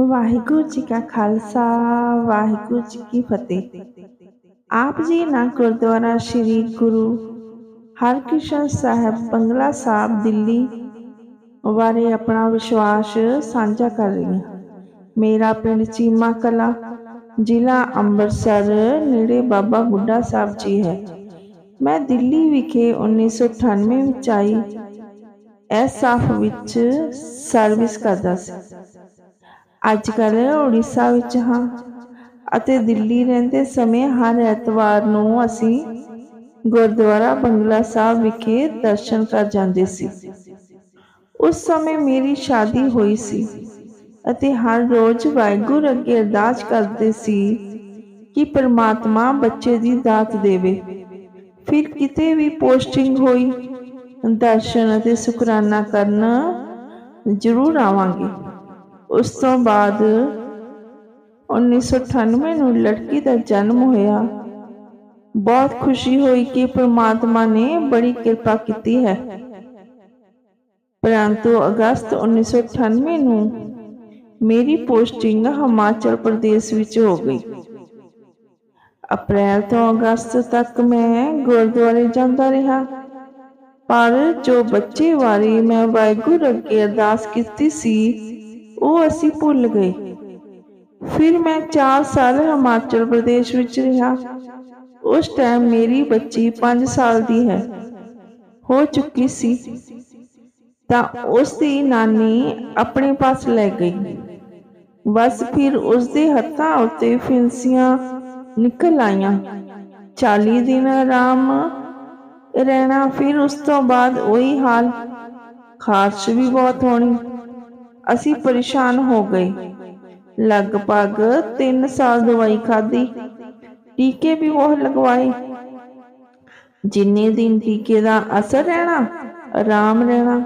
ਵਾਹਿਗੁਰੂ ਜੀ ਕਾ ਖਾਲਸਾ, ਵਾਹਿਗੁਰੂ ਜੀ ਕੀ ਫਤਿਹ। ਆਪ ਜੀ ਨਾ ਗੁਰਦੁਆਰਾ ਸ੍ਰੀ ਗੁਰੂ ਹਰਕ੍ਰਿਸ਼ਨ ਸਾਹਿਬ ਬੰਗਲਾ ਸਾਹਿਬ, ਦਿੱਲੀ ਬਾਰੇ ਆਪਣਾ ਵਿਸ਼ਵਾਸ ਸਾਂਝਾ ਕਰ ਰਹੀ ਹਾਂ। ਮੇਰਾ ਪਿੰਡ ਚੀਮਾ ਕਲਾ, ਜ਼ਿਲ੍ਹਾ ਅੰਮ੍ਰਿਤਸਰ, ਨੇੜੇ ਬਾਬਾ ਬੁੱਢਾ ਸਾਹਿਬ ਜੀ ਹੈ। ਮੈਂ ਦਿੱਲੀ ਵਿਖੇ 1998 ਵਿੱਚ ਆਈ। ਐਸਆਫ ਵਿੱਚ ਸਰਵਿਸ ਕਰਦਾ ਸੀ। ਅੱਜ ਕੱਲ੍ਹ ਉੜੀਸਾ ਵਿੱਚ ਹਾਂ ਅਤੇ ਦਿੱਲੀ ਰਹਿੰਦੇ ਸਮੇਂ ਹਰ ਐਤਵਾਰ ਨੂੰ ਅਸੀਂ ਗੁਰਦੁਆਰਾ ਬੰਗਲਾ ਸਾਹਿਬ ਵਿਖੇ ਦਰਸ਼ਨ ਕਰ ਜਾਂਦੇ ਸੀ। ਉਸ ਸਮੇਂ ਮੇਰੀ ਸ਼ਾਦੀ ਹੋਈ ਸੀ ਅਤੇ ਹਰ ਰੋਜ਼ ਵਾਹਿਗੁਰੂ ਅੱਗੇ ਅਰਦਾਸ ਕਰਦੇ ਸੀ ਕਿ ਪ੍ਰਮਾਤਮਾ ਬੱਚੇ ਦੀ ਦਾਤ ਦੇਵੇ। ਫਿਰ ਕਿਤੇ ਵੀ ਪੋਸਟਿੰਗ ਹੋਈ, ਦਰਸ਼ਨ ਅਤੇ ਸ਼ੁਕਰਾਨਾ ਕਰਨ ਜ਼ਰੂਰ ਆਵਾਂਗੇ। ਉਸ ਤੋਂ ਬਾਅਦ 1998 ਨੂੰ ਲੜਕੀ ਦਾ ਜਨਮ ਹੋਇਆ। ਬਹੁਤ ਖੁਸ਼ੀ ਹੋਈ ਕਿ ਪ੍ਰਮਾਤਮਾ ਨੇ ਬੜੀ ਕਿਰਪਾ ਕੀਤੀ ਹੈ। ਪਰੰਤੂ ਅਗਸਤ 1998 ਨੂੰ ਮੇਰੀ ਪੋਸਟਿੰਗ ਹਿਮਾਚਲ ਪ੍ਰਦੇਸ਼ ਵਿੱਚ ਹੋ ਗਈ। ਅਪ੍ਰੈਲ ਤੋਂ ਅਗਸਤ ਤੱਕ ਮੈਂ ਗੁਰਦੁਆਰੇ ਜਾਂਦਾ ਰਿਹਾ। ਪਰ ਜੋ ਬੱਚੇ ਬਾਰੇ ਮੈਂ ਵਾਹਿਗੁਰੂ ਅੱਗੇ ਅਰਦਾਸ ਕੀਤੀ ਸੀ ਉਹ ਅਸੀਂ ਭੁੱਲ ਗਏ। ਫਿਰ ਮੈਂ 4 ਸਾਲ ਹਿਮਾਚਲ ਪ੍ਰਦੇਸ਼ ਵਿੱਚ ਰਿਹਾ। ਉਸ ਟਾਈਮ ਮੇਰੀ ਬੱਚੀ 5 ਸਾਲ ਦੀ ਹੈ। ਹੋ ਚੁੱਕੀ ਸੀ। ਤਾਂ ਉਸ ਦੀ ਨਾਨੀ ਆਪਣੇ ਪਾਸ ਲੈ ਗਈ। ਬਸ ਫਿਰ ਉਸ ਦੇ ਹੱਥਾਂ ਉੱਤੇ ਫਿੰਸੀਆਂ ਨਿਕਲ ਆਈਆਂ। 40 ਦਿਨ ਆਰਾਮ ਰਹਿਣਾ। ਫਿਰ ਉਸ ਤੋਂ ਬਾਅਦ ਉਹੀ ਹਾਲ। ਖਾਰਸ਼ ਵੀ ਬਹੁਤ ਹੋਣੀ। ਅਸੀਂ ਪਰੇਸ਼ਾਨ ਹੋ ਗਏ। ਲਗਭਗ 3 ਸਾਲ ਦਵਾਈ ਖਾਧੀ। ਟੀਕੇ ਵੀ ਉਹ ਲਗਵਾਏ। ਜਿੰਨੇ ਦਿਨ ਟੀਕੇ ਦਾ ਅਸਰ ਰਹਿਣਾ, ਆਰਾਮ ਰਹਿਣਾ,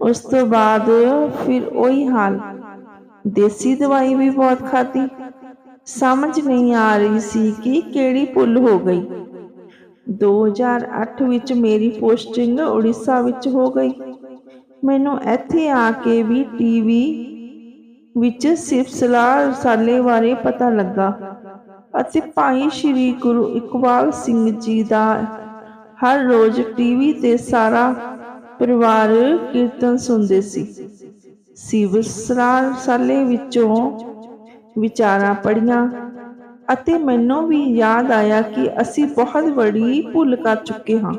ਉਸ ਤੋਂ ਬਾਅਦ ਫਿਰ ਉਹੀ ਹਾਲ। ਦੇਸੀ ਦਵਾਈ ਵੀ ਬਹੁਤ ਖਾਧੀ। ਸਮਝ ਨਹੀਂ ਆ ਰਹੀ ਸੀ ਕਿ ਕਿਹੜੀ ਭੁੱਲ ਹੋ ਗਈ। 2008 ਵਿੱਚ ਮੇਰੀ ਪੋਸਟਿੰਗ ਉੜੀਸਾ ਵਿੱਚ ਹੋ ਗਈ। ਮੈਨੂੰ ਇੱਥੇ ਆ ਕੇ ਵੀ ਟੀਵੀ ਵਿੱਚ ਸਿਫਸਲਾ ਰਸਾਲੇ ਬਾਰੇ ਪਤਾ ਲੱਗਾ ਅਤੇ ਭਾਈ ਸ਼੍ਰੀ ਗੁਰੂ ਇਕਬਾਲ ਸਿੰਘ ਜੀ ਦਾ ਹਰ ਰੋਜ਼ ਟੀਵੀ ਤੇ ਸਾਰਾ ਪਰਿਵਾਰ ਕੀਰਤਨ ਸੁਣਦੇ ਸੀ। ਸਿਵਸਲਾ ਰਸਾਲੇ ਵਿੱਚੋਂ ਵਿਚਾਰਾਂ ਪੜੀਆਂ ਅਤੇ ਮੈਨੂੰ ਵੀ ਯਾਦ ਆਇਆ ਕਿ ਅਸੀਂ ਬਹੁਤ ਬੜੀ ਭੁੱਲ ਕਰ ਚੁੱਕੇ ਹਾਂ।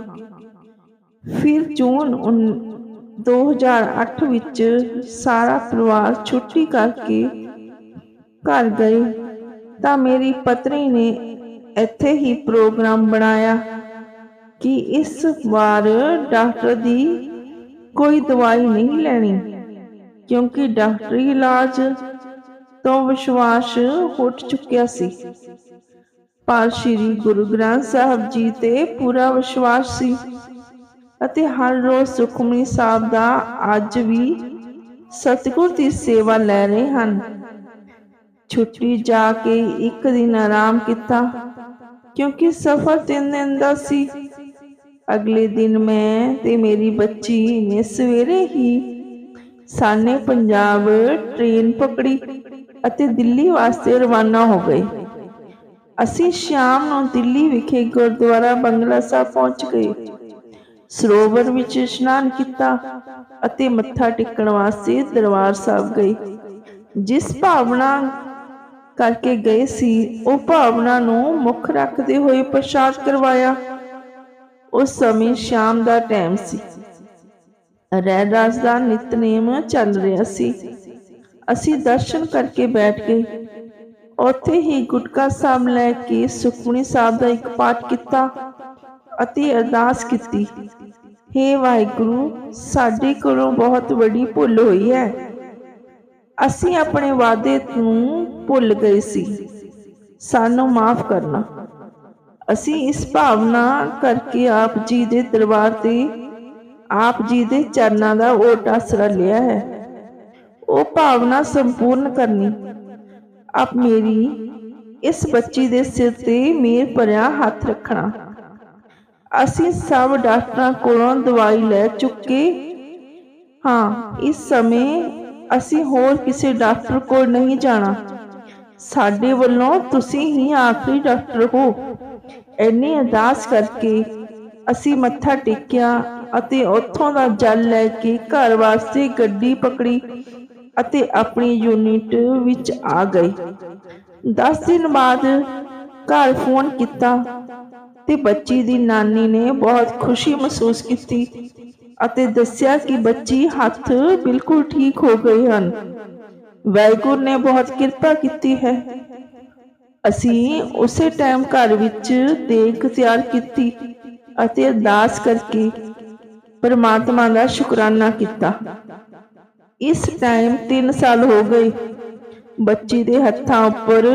ਫਿਰ ਜੂਨ 2008 ਵਿੱਚ ਸਾਰਾ ਪਰਿਵਾਰ ਛੁੱਟੀ ਕਰਕੇ ਘਰ ਗਏ ਤਾਂ ਮੇਰੀ ਪਤਨੀ ਨੇ ਇੱਥੇ ਹੀ ਪ੍ਰੋਗਰਾਮ ਬਣਾਇਆ ਕਿ ਇਸ ਵਾਰ ਡਾਕਟਰ ਦੀ ਕੋਈ ਦਵਾਈ ਨਹੀਂ ਲੈਣੀ, ਕਿਉਂਕਿ ਡਾਕਟਰੀ ਇਲਾਜ ਤੋਂ ਵਿਸ਼ਵਾਸ ਉੱਠ ਚੁੱਕਿਆ ਸੀ। ਪਰ ਸ੍ਰੀ ਗੁਰੂ ਗ੍ਰੰਥ ਸਾਹਿਬ ਜੀ ਤੇ ਪੂਰਾ ਵਿਸ਼ਵਾਸ ਸੀ ਅਤੇ ਹਰ ਰੋਜ਼ ਸੁਖਮਨੀ ਸਾਹਿਬ ਦਾ ਅੱਜ ਵੀ ਸਤਿਗੁਰ ਦੀ ਸੇਵਾ ਲੈ ਰਹੇ ਹਨ। ਛੁੱਟੀ ਜਾ ਕੇ ਇੱਕ ਦਿਨ ਆਰਾਮ ਕੀਤਾ, ਕਿਉਂਕਿ ਸਫ਼ਰ ਤਿੰਨ ਦਿਨ ਦਾ ਸੀ। ਅਗਲੇ ਦਿਨ ਮੈਂ ਤੇ ਮੇਰੀ ਬੱਚੀ ਨੇ ਸਵੇਰੇ ਹੀ ਸਾਨੇ ਪੰਜਾਬ ਟ੍ਰੇਨ ਪਕੜੀ ਅਤੇ ਦਿੱਲੀ ਵਾਸਤੇ ਰਵਾਨਾ ਹੋ ਗਏ। ਅਸੀਂ ਸ਼ਾਮ ਨੂੰ ਦਿੱਲੀ ਵਿਖੇ ਗੁਰਦੁਆਰਾ ਬੰਗਲਾ ਸਾਹਿਬ ਪਹੁੰਚ ਗਏ। ਸਰੋਵਰ ਵਿੱਚ ਇਸ਼ਨਾਨ ਕੀਤਾ ਅਤੇ ਮੱਥਾ ਟੇਕਣ ਵਾਸਤੇ ਦਰਬਾਰ ਸਾਹਿਬ ਗਏ। ਜਿਸ ਭਾਵਨਾ ਕਰਕੇ ਗਏ ਸੀ, ਉਹ ਭਾਵਨਾ ਨੂੰ ਮੁੱਖ ਰੱਖਦੇ ਹੋਏ ਪ੍ਰਸ਼ਾਦ ਕਰਵਾਇਆ। ਉਸ ਸਮੇਂ ਸ਼ਾਮ ਦਾ ਟਾਈਮ ਸੀ। ਰਹਿ ਰਾਜ ਦਾ ਨਿਤਨੇਮ ਚੱਲ ਰਿਹਾ ਸੀ। ਅਸੀਂ ਦਰਸ਼ਨ ਕਰਕੇ ਬੈਠ ਗਏ। ਉੱਥੇ ਹੀ ਗੁਟਕਾ ਸਾਹਿਬ ਲੈ ਕੇ ਸੁਖਮਨੀ ਸਾਹਿਬ ਦਾ ਇੱਕ ਪਾਠ ਕੀਤਾ। ਅਤੇ ਅਰਦਾਸ ਕੀਤੀ। हे ਵਾਹਿਗੁਰੂ, ਸਾਡੇ ਕੋਲੋਂ ਬਹੁਤ ਵੱਡੀ ਭੁੱਲ ਹੋਈ ਹੈ। ਅਸੀਂ ਆਪਣੇ ਵਾਅਦੇ ਨੂੰ ਭੁੱਲ ਗਏ ਸੀ। ਸਾਨੂੰ ਮਾਫ ਕਰਨਾ। ਅਸੀਂ ਇਸ ਭਾਵਨਾ ਕਰਕੇ ਆਪ ਜੀ ਦੇ ਦਰਬਾਰ ਤੇ ਆਪ ਜੀ ਦੇ ਚਰਨਾਂ ਦਾ ਓਟ ਆਸਰਾ ਲਿਆ ਹੈ। ਉਹ ਭਾਵਨਾ ਸੰਪੂਰਨ ਕਰਨੀ। ਆਪ ਮੇਰੀ ਇਸ ਬੱਚੀ ਦੇ ਸਿਰ ਤੇ ਮੇਰ ਭਰਿਆ ਹੱਥ ਰੱਖਣਾ। ਅਸੀਂ ਸਭ ਡਾਕਟਰਾਂ ਕੋਲੋਂ ਦਵਾਈ ਲੈ ਚੁੱਕੇ ਹਾਂ। ਇਸ ਸਮੇਂ ਅਸੀਂ ਹੋਰ ਕਿਸੇ ਡਾਕਟਰ ਕੋਲ ਨਹੀਂ ਜਾਣਾ। ਸਾਡੇ ਵੱਲੋਂ ਤੁਸੀਂ ਹੀ ਆਖਰੀ ਡਾਕਟਰ ਹੋ। ਇੰਨੀ ਅਰਦਾਸ ਕਰਕੇ ਅਸੀਂ ਮੱਥਾ ਟੇਕਿਆ ਅਤੇ ਉੱਥੋਂ ਦਾ ਜਲ ਲੈ ਕੇ ਘਰ ਵਾਸਤੇ ਗੱਡੀ ਪਕੜੀ ਅਤੇ ਆਪਣੀ ਯੂਨਿਟ ਵਿੱਚ ਆ ਗਈ 10 ਦਿਨ ਬਾਅਦ ਘਰ ਫੋਨ ਕੀਤਾ। ਤੇ ਬੱਚੀ ਦੀ ਨਾਨੀ ਨੇ ਬਹੁਤ ਖੁਸ਼ੀ ਮਹਿਸੂਸ ਕੀਤੀ ਅਤੇ ਦੱਸਿਆ ਕਿ ਬੱਚੀ ਹੱਥ ਬਿਲਕੁਲ ਠੀਕ ਹੋ ਗਏ ਹਨ। ਵੈਗੁਰ ਨੇ ਬਹੁਤ ਕਿਰਪਾ ਕੀਤੀ ਹੈ। ਅਸੀਂ ਉਸੇ ਟਾਈਮ ਘਰ ਵਿੱਚ ਦੇਗ ਤਿਆਰ ਕੀਤੀ ਅਤੇ ਅਰਦਾਸ ਕਰਕੇ ਪਰਮਾਤਮਾ ਦਾ ਸ਼ੁਕਰਾਨਾ ਕੀਤਾ। ਇਸ ਟਾਈਮ 3 ਸਾਲ ਹੋ ਗਏ। ਬੱਚੀ ਦੇ ਹੱਥਾਂ ਉੱਪਰ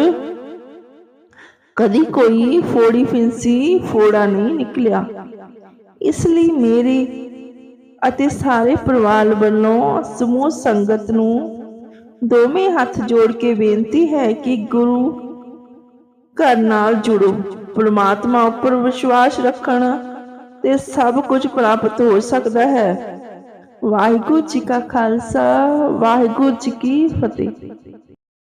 ਕਦੀ ਕੋਈ ਫੋੜੀ ਫਿੰਸੀ, ਫੋੜਾ ਨਹੀਂ ਨਿਕਲਿਆ। ਇਸ ਲਈ ਮੇਰੇ ਅਤੇ ਸਾਰੇ ਪਰਿਵਾਰ ਵੱਲੋਂ ਸਮੂਹ ਸੰਗਤ ਨੂੰ ਦੋਵੇਂ ਹੱਥ ਜੋੜ ਕੇ ਬੇਨਤੀ ਹੈ ਕਿ ਗੁਰੂ ਘਰ ਨਾਲ ਜੁੜੋ। ਪ੍ਰਮਾਤਮਾ ਉੱਪਰ ਵਿਸ਼ਵਾਸ ਰੱਖਣ ਤੇ ਸਭ ਕੁਝ ਪ੍ਰਾਪਤ ਹੋ ਸਕਦਾ ਹੈ। ਵਾਹਿਗੁਰੂ ਜੀ ਕਾ ਖਾਲਸਾ, ਵਾਹਿਗੁਰੂ ਜੀ ਕੀ ਫਤਿਹ।